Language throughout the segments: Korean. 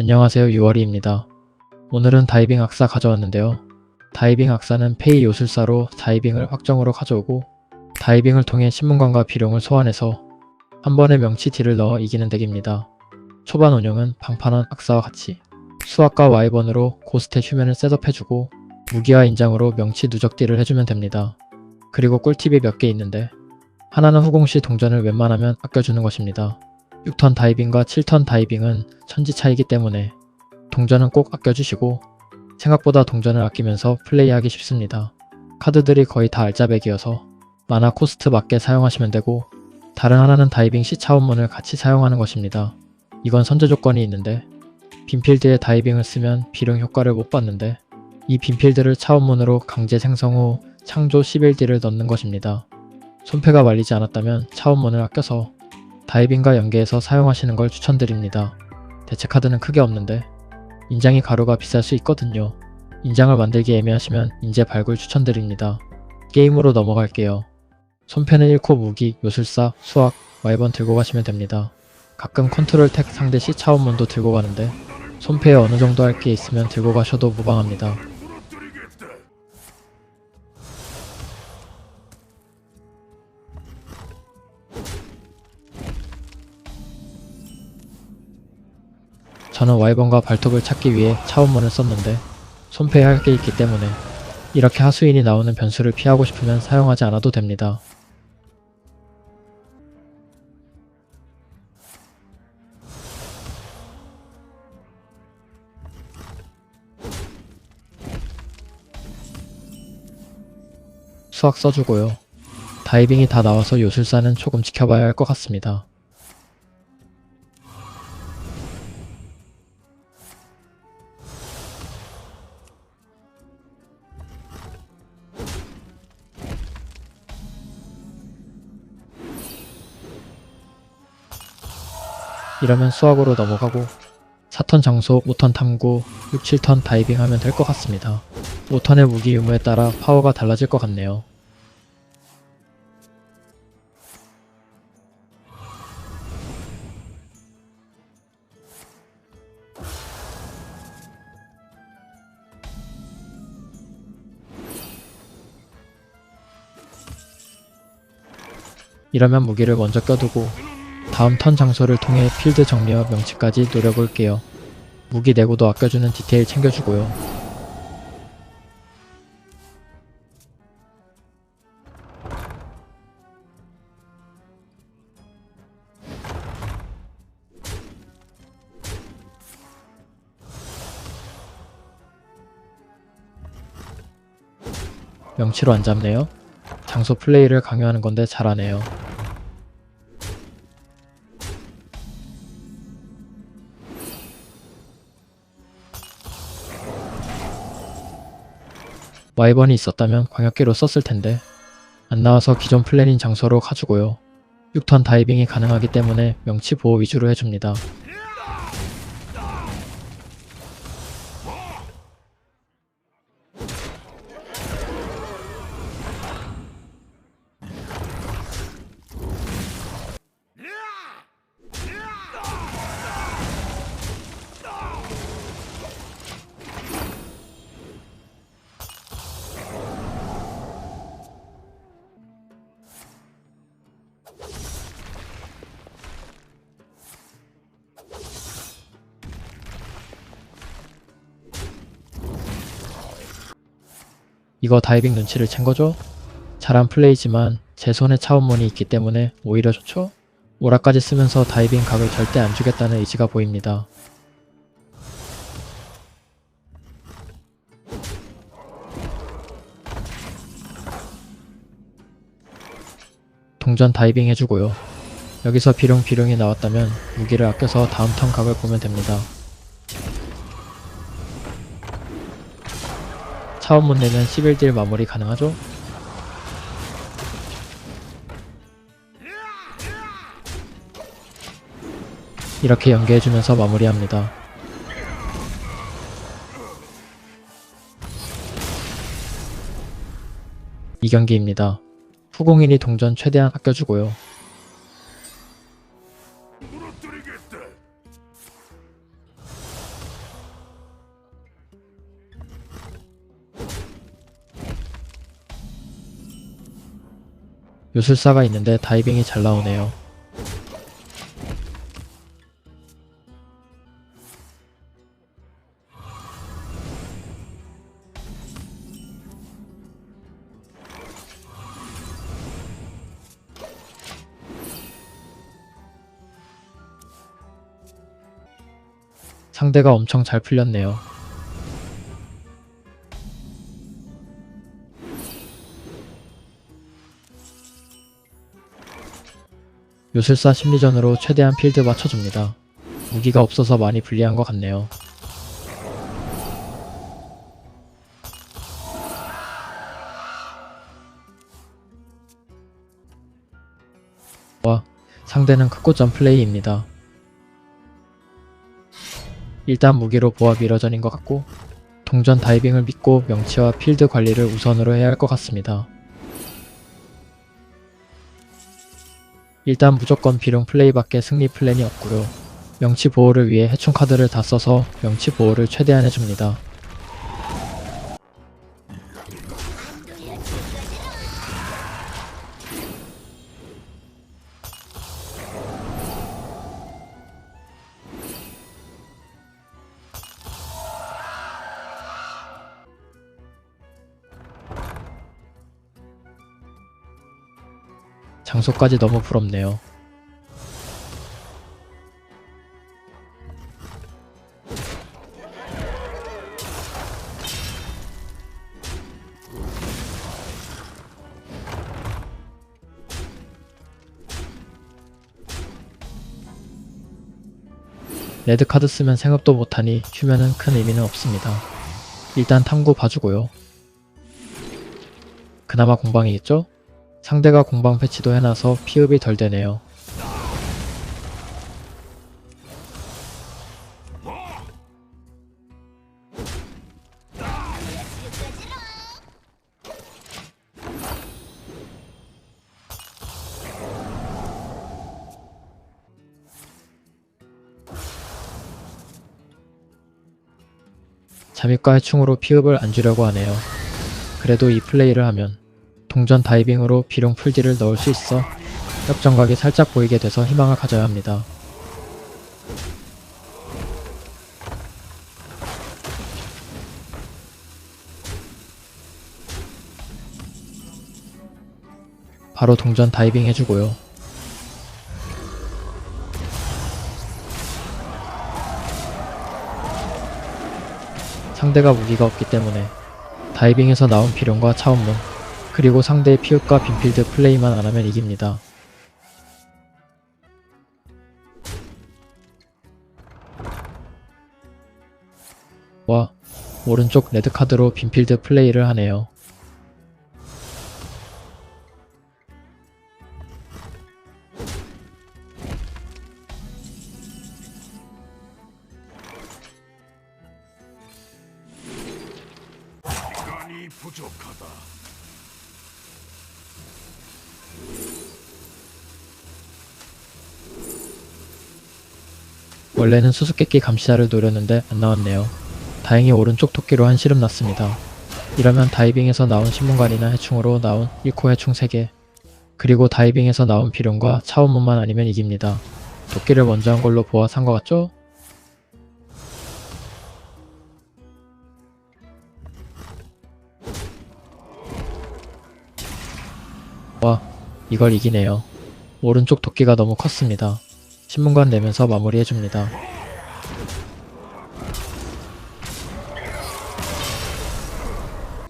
안녕하세요 유월이입니다. 오늘은 다이빙 악사 가져왔는데요. 다이빙 악사는 페이 요술사로 다이빙을 확정으로 가져오고 다이빙을 통해 신문관과 비룡을 소환해서 한 번에 명치 딜을 넣어 이기는 덱입니다. 초반 운영은 방판한 악사와 같이 수학과 와이번으로 고스트 휴면을 셋업해주고 무기와 인장으로 명치 누적 딜을 해주면 됩니다. 그리고 꿀팁이 몇 개 있는데 하나는 후공시 동전을 웬만하면 아껴주는 것입니다. 6턴 다이빙과 7턴 다이빙은 천지 차이기 때문에 동전은 꼭 아껴주시고 생각보다 동전을 아끼면서 플레이하기 쉽습니다. 카드들이 거의 다 알짜배기여서 만화 코스트 맞게 사용하시면 되고 다른 하나는 다이빙 시 차원문을 같이 사용하는 것입니다. 이건 선제 조건이 있는데 빈필드에 다이빙을 쓰면 비룡 효과를 못 받는데 이 빈필드를 차원문으로 강제 생성 후 창조 11D를 넣는 것입니다. 손패가 말리지 않았다면 차원문을 아껴서 다이빙과 연계해서 사용하시는 걸 추천드립니다. 대체 카드는 크게 없는데 인장이 가루가 비쌀 수 있거든요. 인장을 만들기 애매하시면 인재 발굴 추천드립니다. 게임으로 넘어갈게요. 손패는 1코 무기, 요술사, 수학, 와이번 들고 가시면 됩니다. 가끔 컨트롤 택 상대 시 차원문도 들고 가는데 손패에 어느 정도 할 게 있으면 들고 가셔도 무방합니다. 저는 와이번과 발톱을 찾기 위해 차원문을 썼는데 손패에 할게 있기 때문에 이렇게 하수인이 나오는 변수를 피하고 싶으면 사용하지 않아도 됩니다. 수학 써주고요. 다이빙이 다 나와서 요술사는 조금 지켜봐야 할 것 같습니다. 이러면 수학으로 넘어가고 4턴 장소, 5턴 탐구, 6, 7턴 다이빙 하면 될 것 같습니다. 5턴의 무기 유무에 따라 파워가 달라질 것 같네요. 이러면 무기를 먼저 껴두고 다음 턴 장소를 통해 필드 정리와 명치까지 노려볼게요. 무기 내고도 아껴주는 디테일 챙겨주고요. 명치로 안 잡네요. 장소 플레이를 강요하는 건데 잘하네요. 와이번이 있었다면 광역기로 썼을 텐데 안 나와서 기존 플랜인 장소로 가주고요. 6턴 다이빙이 가능하기 때문에 명치 보호 위주로 해줍니다. 이거 다이빙 눈치를 챈 거죠? 잘한 플레이지만 제 손에 차원문이 있기 때문에 오히려 좋죠? 오라까지 쓰면서 다이빙 각을 절대 안 주겠다는 의지가 보입니다. 동전 다이빙 해주고요. 여기서 비룡 비룡이 나왔다면 무기를 아껴서 다음 턴 각을 보면 됩니다. 차원문 내면 11딜 마무리 가능하죠? 이렇게 연계해주면서 마무리합니다. 이 경기입니다. 후공인이 동전 최대한 아껴주고요. 요술사가 있는데 다이빙이 잘 나오네요. 상대가 엄청 잘 풀렸네요. 요술사 심리전으로 최대한 필드 맞춰줍니다. 무기가 없어서 많이 불리한 것 같네요. 와, 상대는 크고점 플레이입니다. 일단 무기로 보아 미러전인 것 같고 동전 다이빙을 믿고 명치와 필드 관리를 우선으로 해야 할 것 같습니다. 일단 무조건 비룡 플레이밖에 승리 플랜이 없고요. 명치 보호를 위해 해충 카드를 다 써서 명치 보호를 최대한 해줍니다. 장소까지 너무 부럽네요. 레드카드 쓰면 생각도 못하니 휴면은 큰 의미는 없습니다. 일단 탐구 봐주고요. 그나마 공방이겠죠? 상대가 공방 패치도 해놔서 피흡이 덜 되네요. 잠입과 해충으로 피흡을 안 주려고 하네요. 그래도 이 플레이를 하면 동전 다이빙으로 비룡 풀디를 넣을 수 있어 역정각이 살짝 보이게 돼서 희망을 가져야 합니다. 바로 동전 다이빙 해주고요. 상대가 무기가 없기 때문에 다이빙에서 나온 비룡과 차원문 그리고 상대의 피웃과 빈필드 플레이만 안하면 이깁니다. 와, 오른쪽 레드카드로 빈필드 플레이를 하네요. 부족하다. 원래는 수수께끼 감시자를 노렸는데 안 나왔네요. 다행히 오른쪽 토끼로 한 시름 났습니다. 이러면 다이빙에서 나온 신문관이나 해충으로 나온 1코 해충 3개 그리고 다이빙에서 나온 비룡과 차원문만 아니면 이깁니다. 토끼를 먼저 한 걸로 보아 산 것 같죠? 와, 이걸 이기네요. 오른쪽 토끼가 너무 컸습니다. 신문관 내면서 마무리해줍니다.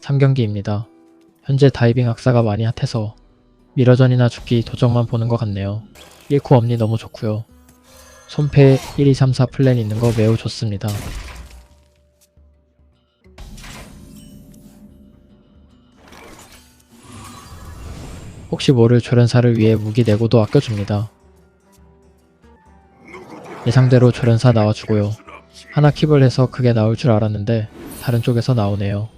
삼경기입니다 현재 다이빙 악사가 많이 핫해서 미러전이나 죽기 도적만 보는 것 같네요. 1코 엄니 너무 좋고요. 손패 1, 2, 3, 4 플랜 있는 거 매우 좋습니다. 혹시 모를 조련사를 위해 무기 내고도 아껴줍니다. 예상대로 조련사 나와주고요. 하나 킵을 해서 그게 나올 줄 알았는데 다른 쪽에서 나오네요.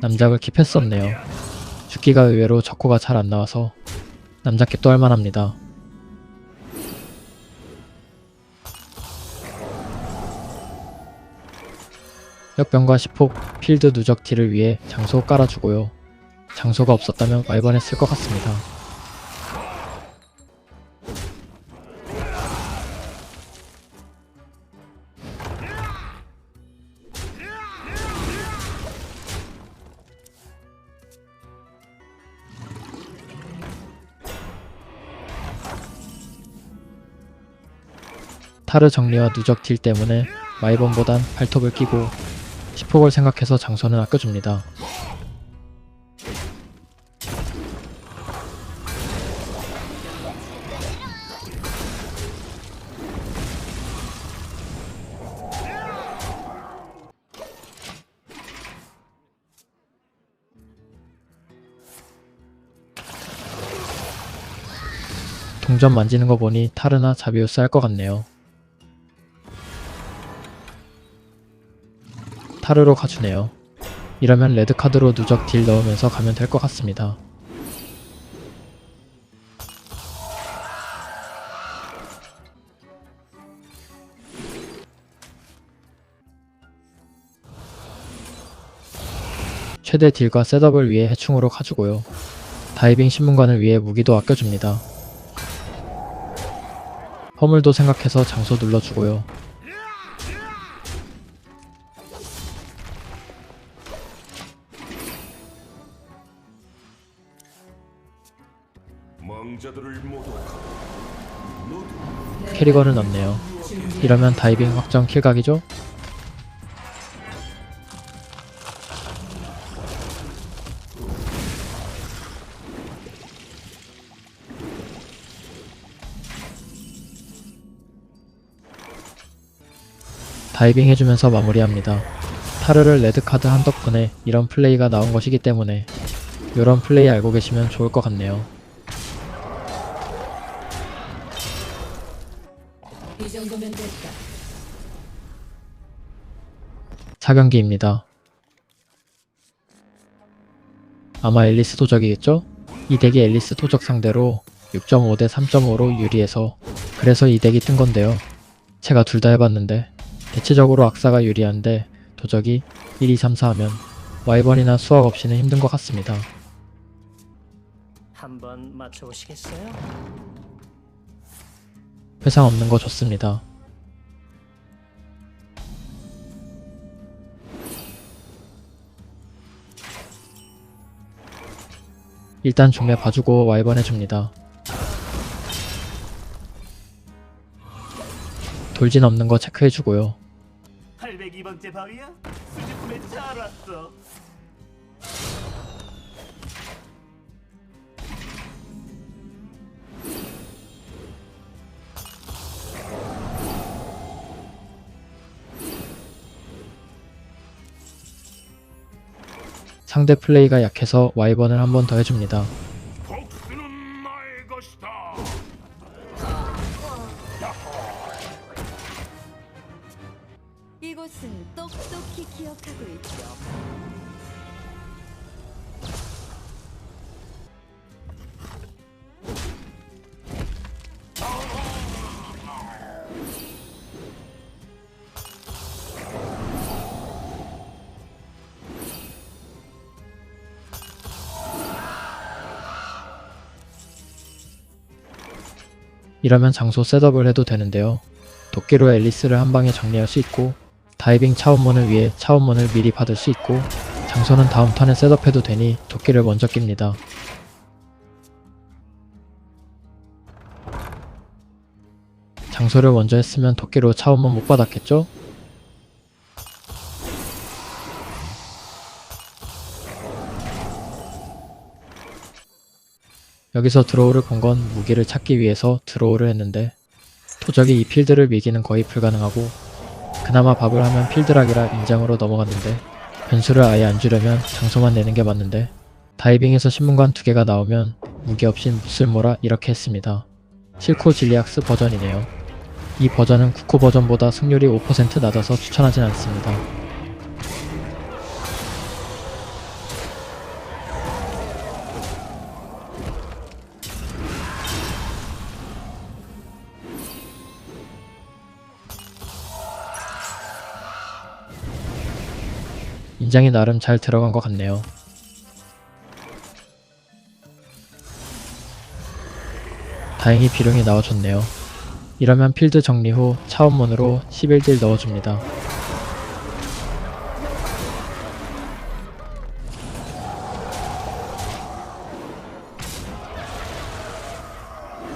남작을 킵했었네요. 죽기가 의외로 적코가 잘 안 나와서 남작 킵도 할만합니다. 역병과 시폭, 필드 누적티를 위해 장소 깔아주고요. 장소가 없었다면 쓸것 같습니다. 타르 정리와 누적 딜 때문에 마이번보단 발톱을 끼고 시폭을 생각해서 장소는 아껴줍니다. 동전 만지는 거 보니 타르나 자비우스 할 것 같네요. 타르로 가주네요. 이러면 레드카드로 누적 딜 넣으면서 가면 될 것 같습니다. 최대 딜과 셋업을 위해 해충으로 가주고요. 다이빙 신문관을 위해 무기도 아껴줍니다. 허물도 생각해서 장소 눌러주고요. 캐리건을 넣네요. 이러면 다이빙 확정 킬각이죠? 다이빙 해주면서 마무리합니다. 타르를 레드카드 한 덕분에 이런 플레이가 나온 것이기 때문에 이런 플레이 알고 계시면 좋을 것 같네요. 4경기입니다. 아마 앨리스 도적이겠죠? 이 덱이 앨리스 도적 상대로 6.5 대 3.5로 유리해서 그래서 이 덱이 뜬 건데요. 제가 둘 다 해봤는데 대체적으로 악사가 유리한데 도적이 1, 2, 3, 4 하면 와이번이나 수학 없이는 힘든 것 같습니다. 한번 맞춰보시겠어요? 회상 없는 거 좋습니다. 일단 중매 봐주고 와이번 해줍니다. 돌진 없는 거 체크해주고요. 802번째 바위야? 수집품에 잘 왔어. 상대 플레이가 약해서 와이번을 한 번 더 해줍니다. 이곳은 똑똑히 기억하고 있죠. 이러면 장소 셋업을 해도 되는데요. 도끼로 앨리스를 한 방에 정리할 수 있고 다이빙 차원문을 위해 차원문을 미리 받을 수 있고 장소는 다음 턴에 셋업해도 되니 도끼를 먼저 낍니다. 장소를 먼저 했으면 도끼로 차원문 못 받았겠죠? 여기서 드로우를 본건 무기를 찾기 위해서 드로우를 했는데 도적이 이 필드를 밀기는 거의 불가능하고 그나마 밥을 하면 필드락이라 인장으로 넘어갔는데 변수를 아예 안 주려면 장소만 내는 게 맞는데 다이빙에서 신문관 두 개가 나오면 무기 없인 무슬모라 이렇게 했습니다. 실코 질리악스 버전이네요. 이 버전은 쿠코 버전보다 승률이 5% 낮아서 추천하진 않습니다. 인장이 나름 잘 들어간 것 같네요. 다행히 비룡이 나와줬네요. 이러면 필드 정리 후 차원문으로 11딜 넣어줍니다.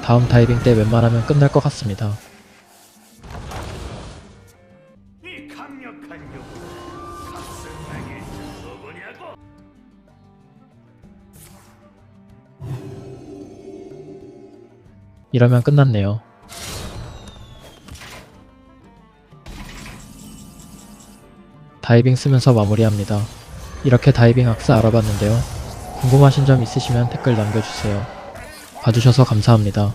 다음 다이빙 때 웬만하면 끝날 것 같습니다. 이러면 끝났네요. 다이빙 쓰면서 마무리합니다. 이렇게 다이빙 악사 알아봤는데요. 궁금하신 점 있으시면 댓글 남겨주세요. 봐주셔서 감사합니다.